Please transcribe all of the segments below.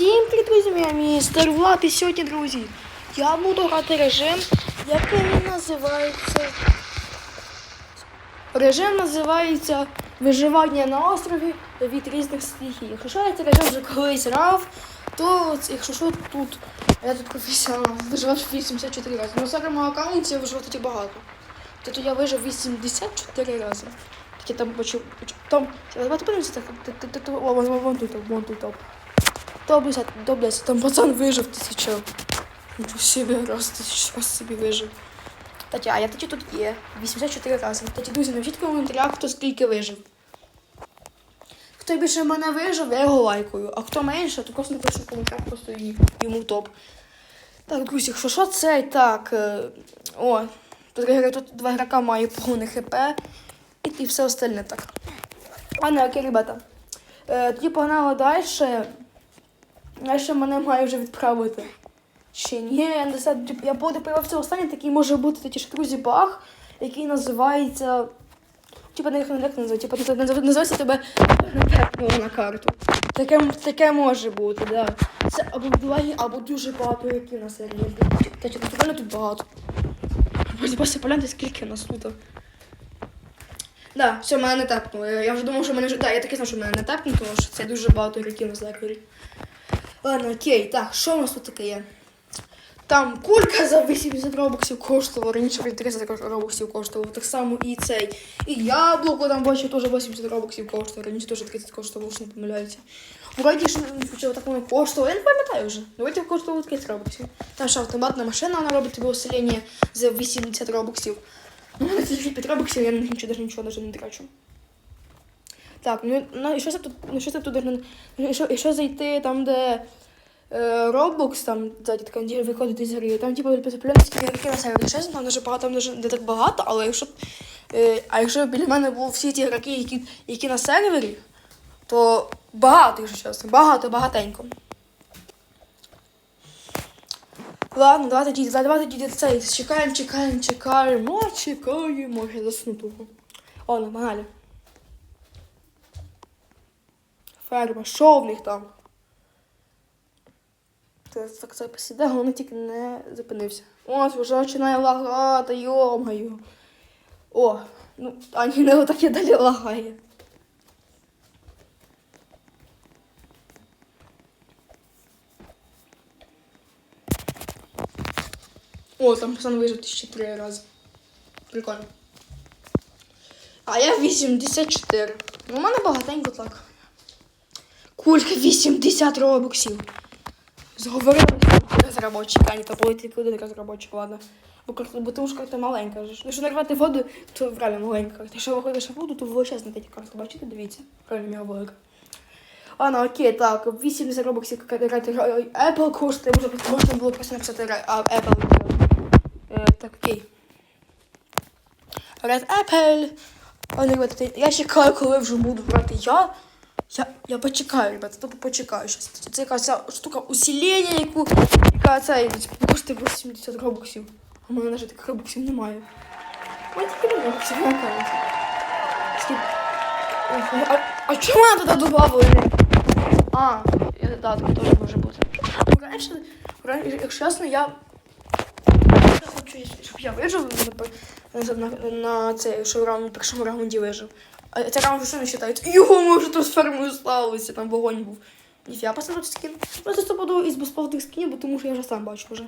Всім привіт, друзі, містер Влад, і сьогодні, друзі, я буду грати режим, який називається... Режим називається Виживання на острові від різних стихій. Якщо що, я цей режим вже колись грав, то якщо що, тут я тут професіонал, виживав 84 рази. Ну, зараз на аккаунті я виживав тоді багато. Тобто я вижив 84 рази. Так там почув. Там, давайте подивимося, вон тут, вон тут, Топ 50, топ 10, там пацан вижив тисячу. Нічого собі, раз тисячу раз собі вижив. Таті, а я тоді тут є. 84 рази. Таті, друзі, напишіть в коментарях, хто скільки вижив. Хто більше мене вижив, я його лайкую. А хто менше, то просто напишу в коментарях просто йому топ. Так, друзі, що що це? Так. е, О, тут, тут два грака має повне хп. І, і все остальне так. Ладно, окей, ребята. Е, тоді погнали далі. Далі мене має вже відправити. Чи ні, я не знаю, тип, я буду останній, такий може бути тоді ще друзі баг, який називається. Типа не як як називається, типа назив- назив- називається тебе на карту. Таке, таке може бути, да. Це або благи, або дуже багато яків на серії. Та чи реально тут багато. Просто погляньте, скільки нас тут. Да, все, мене не тепнуло. Я вже думав, що мене вже. Да, я таки знав, що мене не тепнуло, тому що це дуже багато років на злекарі. Ладно, окей, так, що у нас тут таке є? Там кулька за 80 робоксів коштувала, раніше 30 робоксів коштувало, так само і цей. І яблуко там бачу теж 80 робоксів коштує, раніше теж 30 коштувало, що не помиляється. Вроді ж ну, почало так воно коштувало, я не пам'ятаю вже. Вроді коштувало 30 робоксів. Там ще автоматна машина, вона робить тобі оселення за 80 робоксів. Ну, ці 5 робоксів я нічого, даже нічого даже не трачу. Так, ну, ну і що це тут, ну що це тут, ну, якщо, якщо зайти там, де е, Roblox, там, ззаді така виходить із гри, там, типу, популярність які на сервері. Чесно, там дуже багато, там дуже не так багато, але якщо, е, а якщо біля мене були всі ті гравці, які, які на сервері, то багато, якщо чесно, багато, багатенько. Ладно, давайте діти, давайте діти цей. Чекаємо, чекаємо, чекаємо, чекаємо. Я засну. Ладно, погнали. Ферма, що в них там? Це так це посіде, головне тільки не зупинився. Ось вже починає лагати, йомаю. О, ну, а ні, не отак і далі лагає. О, там пацан вижив ще три рази. Прикольно. А я 84. Ну, у мене багатенько так. Кулька 80 робоксів. Зговорилися розробочик, а не то тільки один розробочик, ладно. Бо, тому карта маленька. ж. Якщо нарвати воду, то реально маленька карта. Якщо виходиш воду, то величезна такі карта. Бачите, дивіться. Реально мega велика. Ладно, окей, так, 80 робоксів карта Apple коштує, може можна було просто написати Apple. Е, так, окей. Red Apple. Ребята, я чекаю, коли вже буду грати я. Я, я почекаю, ребята, тупо почекаю щось. Це якась штука усилення, яку яка коштує 80 робоксів. А в мене навіть таких робоксів немає. Мене тільки робоксів на аккаунті. А, а чому мене туди додавали? А, я- да, таке теж може бути. Ну, раніше, якщо чесно, я хочу, щоб я вижив на, на, на цей що в раунд, першому раунді вижив. А цей раунд що не вважають? Його, з фермою сталося, там вогонь був. Ніфіга, поставив скін. Просто це буду із безплатних скінів, бо тому що я вже сам бачу вже.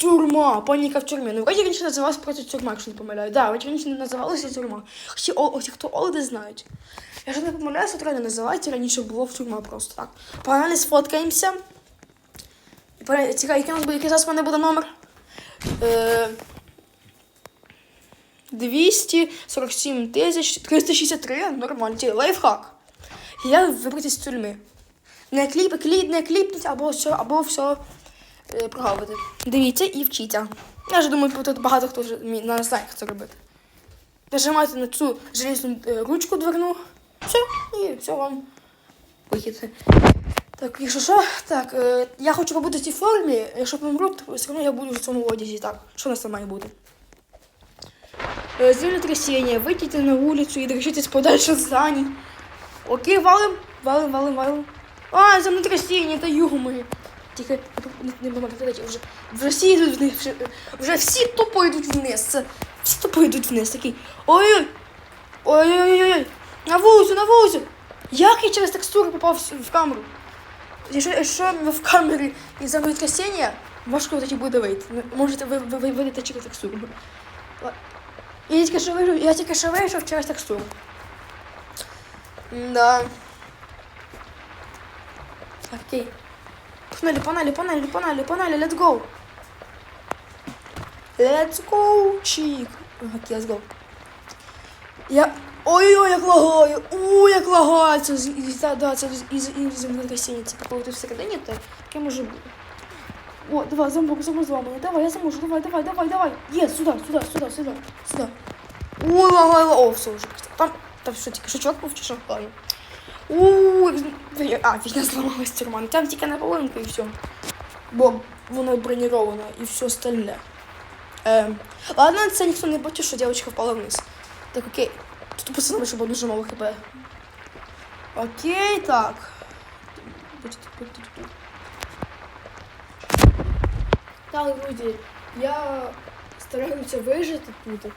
Тюрма, паніка в тюрмі. Ну, вроді раніше називалася просто тюрма, якщо не помиляю. Да, вроді раніше не називалася тюрма. Всі, о, всі, хто олди знають. Якщо не помиляюся, то реально називається, раніше було в тюрма просто так. Погнали, сфоткаємося. Цікаво, який у нас буде, який зараз в мене буде номер? Е, 247 тисяч 363, нормально, лайфхак. Я вибрати з тюрми. Не кліп, кліп, не кліпніть, або все, або все е, прогавити. Дивіться і вчіться. Я ж думаю, тут багато хто вже не знає, це робити. Нажимайте на цю железну е, ручку дверну. Все, і все вам вихід. Так, якщо що, так, е, я хочу побути в цій формі, якщо помру, то все одно я буду в цьому одязі. Так, що у нас там має бути? Е, Землетрясіння, вийдіть на вулицю і держитесь подальше здані. Окей, валим, валим, валим, валим. А, землетрясіння та юми. Тільки не, пам'ятайте, вже, вже всі йдуть вниз, вже, вже всі тупо йдуть вниз. Всі тупо йдуть вниз. Такий. Ой-ой! Ой-ой-ой! На вулицю, на вулицю! Як я через текстуру попав в камеру? Якщо, якщо ви в камері і землетрясіння, важко тоді буде вийти. Ви Можете ви, ви, ви вийдете через текстуру. Я тільки що вийшов, я тільки що вийшов через текстуру. Да. Окей. Погнали, погнали, погнали, погнали, погнали, let's go. Let's go, чик. Окей, let's go. Я... Ой-ой, як лагаю! Ой, як лагає! Це, з- да, да, це із, землетрясіння. Це коли ти всередині, то таке може бути. О, давай, замок, замок зламаний. Давай, я заможу, давай, давай, давай, давай. Є, сюди, сюди, сюди, сюди, сюди. Ой, лагає, лагає. О, все вже. Там, там що, тільки чувак був чи що? Ладно. Уuu, а, фігня зламалась тюрма. Там тільки наполовинку і все. Бо воно броніровано і все остальне. Ем, ладно, це ніхто не бачив, що дівчинка впала вниз. Так, окей. Тут пацани, щоб дуже мало хп. Окей, так. Так, друзі, я стараюся вижити тут.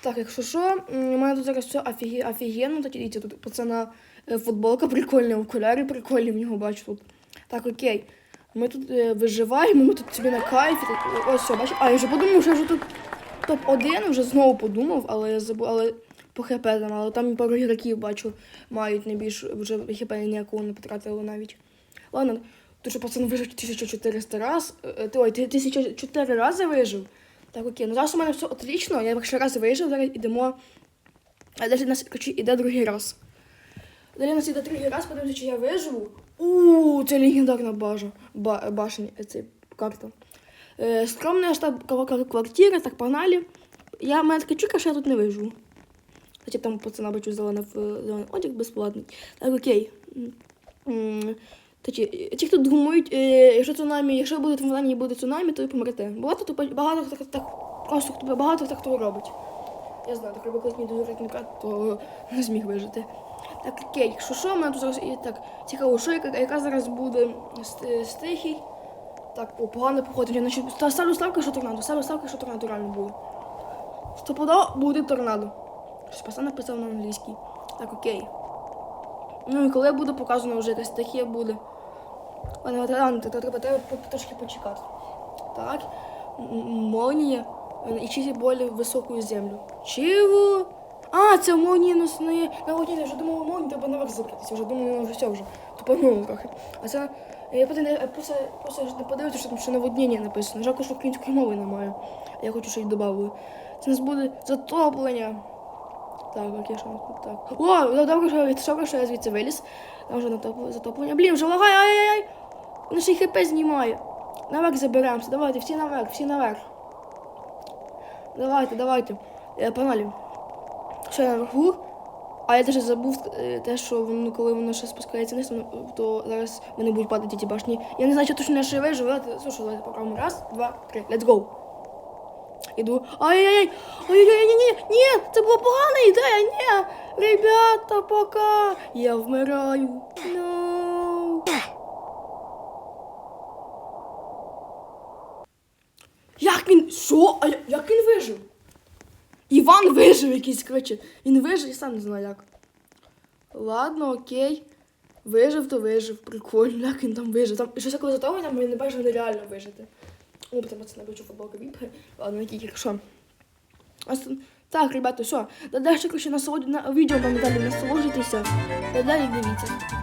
Так, якщо що, у мене тут зараз все офіге, офігенно. Так, дивіться, тут пацана е, футболка прикольна, окуляри прикольні в нього бачу тут. Так, окей. Ми тут е, виживаємо, ми тут собі на кайфі. Так, ось все, бачу. А, я вже подумав, що я вже тут топ-1, вже знову подумав, але я забув, але по хп там, але там пару ігроків бачу, мають найбільш вже хп ніякого не потратили навіть. Ладно, тут що пацан вижив 1400 раз, е, е, ой, 1004 рази вижив. Так, окей, ну зараз у мене все отлично, я перший раз вижив, зараз ідемо. А далі нас коротше, іде другий раз. Далі нас іде другий раз, подивимося, чи я виживу. Ууу, це легендарна бажа, ба, башня, е, це карта. Е, скромная штаб квартира, так погнали. Я, мене така чука, що я тут не виживу. Хоча там пацана бачу зелений, зелений одяг безплатний. Так, окей. Тоді, ті, хто думають, е, якщо цунамі, якщо буде цунамі і буде цунамі, то ви помрете. Багато хто багато хто так просто хто багато хто робить. Я знаю, так робив колись мій дуже то не зміг вижити. Так, окей, що, в мене тут зараз і так цікаво, що яка, яка зараз буде стихій. Так, о, погане походження. Значить, ставлю ставки, що торнадо. Ставлю ставки, що торнадо реально буде. Стопудово буде торнадо. Щось пацан написав на англійській. Так, окей. Ну і коли буде показано вже якась стихія буде. То треба, треба трошки почекати. Так. Молнія. е, І чисті болі в високу землю. Чого? А, це молнія носної. Наводні, я вже думала, молнія, треба наверх закритися. Вже думаю, ну вже все вже. Тупануло трохи. А це. Я потім я просто, не подивився, що там ще наводнення написано. Жалко, що української мови немає. Я хочу, щоб їх. Це у нас буде затоплення. Так, окей, що тут так. О, ну, добре, що я добре, що я звідси виліз. Там вже натоплення, затоплення. Блін, вже лагає, ай-яй-яй. Воно ще й хп знімає. Наверх заберемося. Давайте, всі наверх, всі наверх. Давайте, давайте. Е, погнали. Ще наверху. А я теж забув е, те, що воно, коли воно ще спускається вниз, то зараз вони будуть падати ті башні. Я не знаю, чи точно я ще вижу, слушай, давайте поправимо. Раз, два, три, let's go. Іду. Ай-яй-яй! Ой-ой-ой, ні, ні, ні, це була погана ідея, ні! Ребята, пока! Я вмираю. No. Як він. Що? А як він вижив? Іван вижив якийсь, коротше. Він вижив, я сам не знаю як. Ладно, окей. Вижив, то вижив. Прикольно, як він там вижив. Там щось такого затовлення, там він не бачив нереально вижити. О, потому что бачу футболка VIP. Ладно, який, хорошо. Так, ребята, все. Коротше, короче, на відео вам далі насолоджуйтеся. Далі дивіться.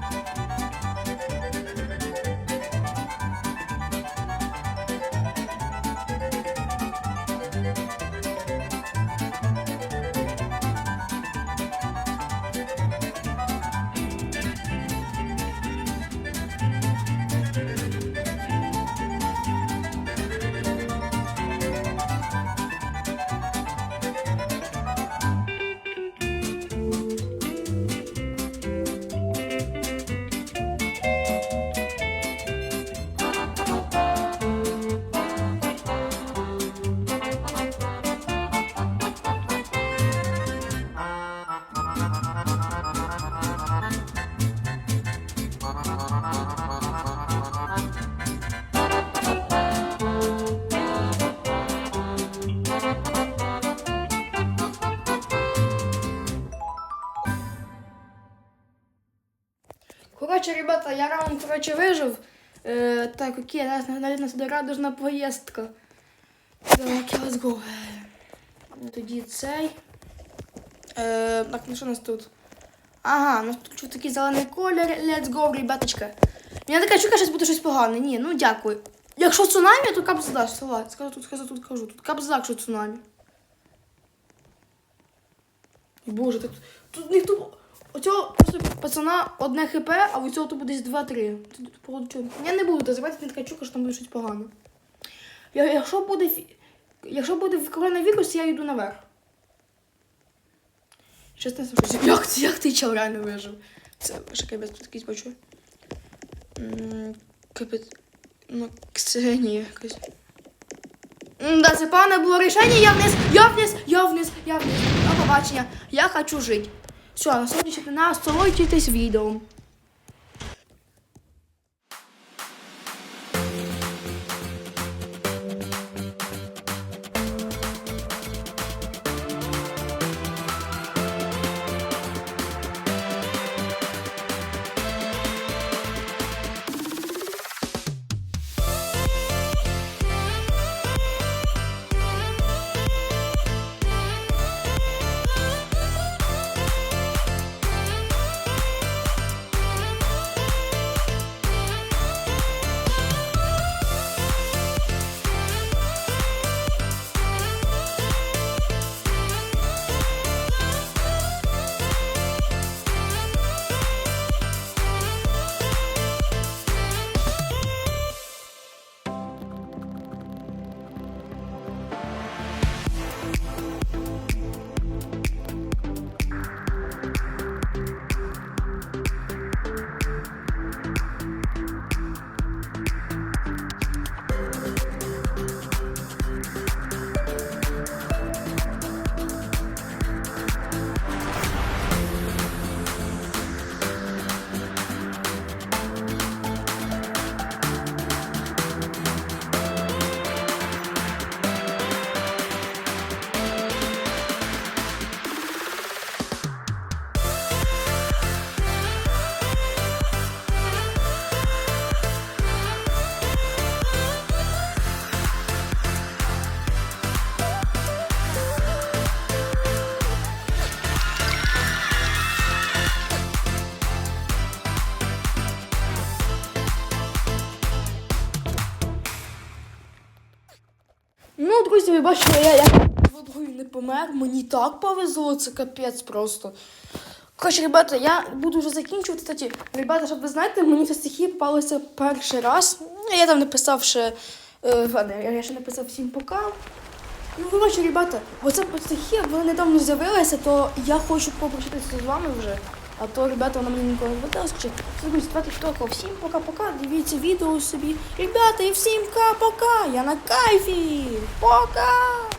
Короче, ребята, я раунд короче, вижив. Э, так, окей, раз, нас сюда радужна поездка. Так, let's go. Е, тоді цей. Е, так, ну що у нас тут? Ага, у нас тут такий зелений колір. Let's go, ребяточка. Мені така чука, щось буде щось погане. Ні, ну дякую. Якщо цунамі, то капздак, слова. Скажу тут, скажу тут, кажу. Тут капздак, що цунамі. Боже, так тут ніхто. Оцього просто пацана одне хп, а у цього тут буде десь 2-3. Тут, походу, чого. Я не буду дозивати, мені така чука, що там буде щось погане. Я, якщо буде Якщо буде в коронавірус, я йду наверх. Чесно скажу, як, це- як ти чел реально вижив? Це ще капець бачу. М, Капець. Ну, Ксенія якось. Да, це пане було рішення, я вниз, я вниз, я вниз, я вниз. До побачення. Я хочу жити. Все, на сьогодні на насолоджуйтесь відео. Ну, друзі, ви бачили, я як водою не помер. Мені так повезло, це капець просто. Коротше, ребята, я буду вже закінчувати. Кстати, ребята, щоб ви знаєте, мені ця стихія попалася перший раз. Ну, Я там написав ще. Е, ладно, я ще написав всім пока. Ну, коротше, ребята, оця стихія, вона недавно з'явилася, то я хочу попрощатися з вами вже. А то, ребята, вона мені ніколи не це друзі, давайте хто Всім пока-пока. Дивіться відео собі. Ребята, і всім пока-пока. Я на кайфі. Пока!